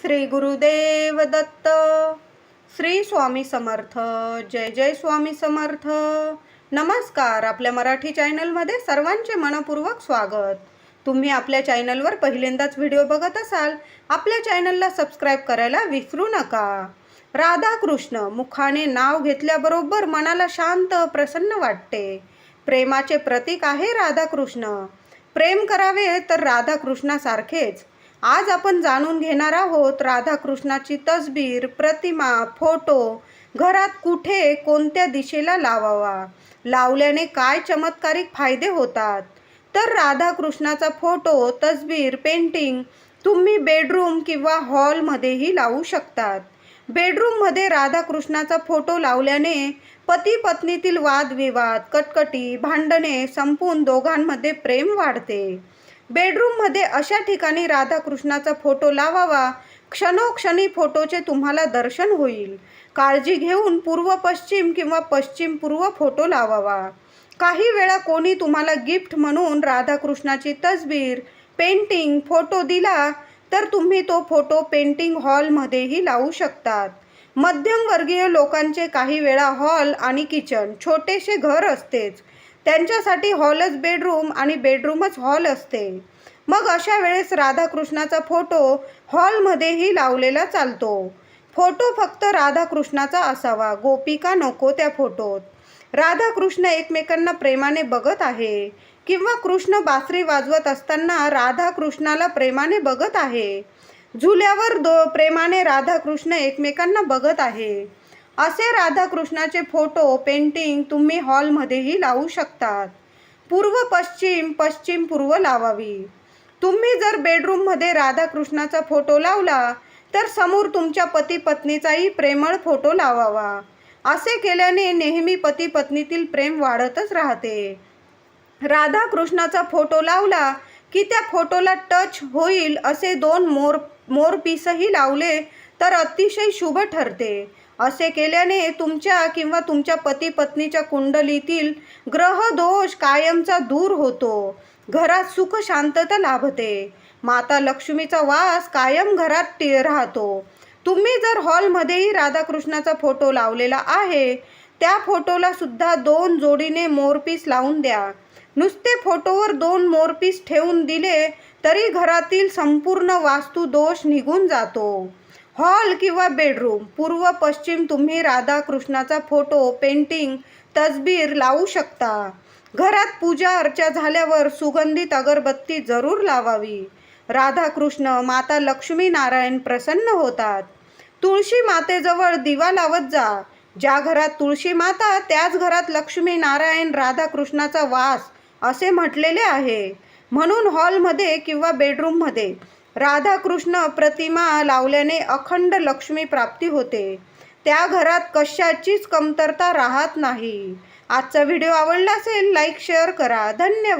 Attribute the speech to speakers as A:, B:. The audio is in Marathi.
A: श्री गुरुदेव दत्त। श्री स्वामी समर्थ। जय जय स्वामी समर्थ। नमस्कार आपल्या मराठी चॅनलमध्ये सर्वांचे मनपूर्वक स्वागत. तुम्ही आपल्या चॅनलवर पहिल्यांदाच व्हिडिओ बघत असाल आपल्या चॅनलला सबस्क्राईब करायला विसरू नका. राधाकृष्ण मुखाने नाव घेतल्याबरोबर मनाला शांत प्रसन्न वाटते. प्रेमाचे प्रतीक आहे राधाकृष्ण. प्रेम करावे तर राधाकृष्णासारखेच. आज आपण जाणून घेणार आहोत राधाकृष्णाची तसबीर प्रतिमा फोटो. घरात कुठे कोणत्या दिशेला लावावा? लावल्याने काय चमत्कारिक फायदे होतात? तर राधाकृष्णाचा फोटो तसबीर पेंटिंग तुम्ही बेडरूम किंवा हॉलमध्येही लावू शकतात. बेडरूममध्ये राधाकृष्णाचा फोटो लावल्याने पती पत्नीतील वादविवाद कटकटी भांडणे संपून दोघांमध्ये प्रेम वाढते. बेडरूममध्ये अशा ठिकाणी राधाकृष्णाचा फोटो लावावा. क्षणोक्षणी फोटोचे तुम्हाला दर्शन होईल. काळजी घेऊन पूर्व पश्चिम किंवा पश्चिम पूर्व फोटो लावावा. काही वेळा कोणी तुम्हाला गिफ्ट म्हणून राधाकृष्णाची तसबीर पेंटिंग फोटो दिला तर तुम्ही तो फोटो पेंटिंग हॉलमध्येही लावू शकतात. मध्यमवर्गीय लोकांचे काही वेळा हॉल आणि किचन छोटेसे घर असतेच. त्यांच्यासाठी हॉलच बेडरूम आणि बेडरूमच हॉल असते. मग अशा वेळेस राधाकृष्णाचा फोटो हॉलमध्येही लावलेला चालतो. फोटो फक्त राधाकृष्णाचा असावा. गोपिका नको त्या फोटोत राधाकृष्ण एकमेकांना प्रेमाने बघत आहे. किंवा कृष्ण बासरी वाजवत असताना राधाकृष्णाला प्रेमाने बघत आहे. झुल्यावर दो प्रेमाने राधाकृष्ण एकमेकांना बघत आहे. असे राधाकृष्णाचे फोटो पेंटिंग तुम्ही हॉलमध्येही लावू शकतात. पूर्व पश्चिम पश्चिम पूर्व लावावी. तुम्ही जर बेडरूममध्ये राधाकृष्णाचा फोटो लावला तर समोर तुमच्या पती पत्नीचाही प्रेमळ फोटो लावावा. असे केल्याने नेहमी पती पत्नीतील प्रेम वाढतच राहते. राधाकृष्णाचा फोटो लावला की त्या फोटोला टच होईल असे दोन मोर मोरपीसही लावले तर अतिशय शुभ ठरते. असे केल्याने तुमच्या किंवा तुमच्या पती पत्नीच्या कुंडलीतील ग्रह दोष कायमचा दूर होतो. घरात सुख शांतता लाभते. माता लक्ष्मीचा वास कायम घरात टी राहतो. तुम्ही जर हॉलमध्येही राधाकृष्णाचा फोटो लावलेला आहे त्या फोटोला सुद्धा दोन जोडीने मोरपीस लावून द्या. नुसते फोटोवर दोन मोरपीस ठेवून दिले तरी घरातील संपूर्ण वास्तू दोष निघून जातो. हॉल किंवा बेडरूम पूर्व पश्चिम तुम्ही राधाकृष्णाचा फोटो पेंटिंग तसबीर लावू शकता. घरात पूजा अर्चा झाल्यावर सुगंधित अगरबत्ती जरूर लावावी. राधाकृष्ण माता लक्ष्मी नारायण प्रसन्न होतात. तुळशी मातेजवळ दिवा लावत जा. ज्या घरात तुळशी माता त्याच घरात लक्ष्मी नारायण राधाकृष्णाचा वास असे म्हटलेले आहे. म्हणून हॉलमध्ये किंवा बेडरूममध्ये राधाकृष्ण प्रतिमा लावल्याने अखंड लक्ष्मी प्राप्ती होते. त्या घरात कशाचीच कमतरता राहत नाही. आजचा व्हिडिओ आवडला असेल लाईक शेअर करा. धन्यवाद.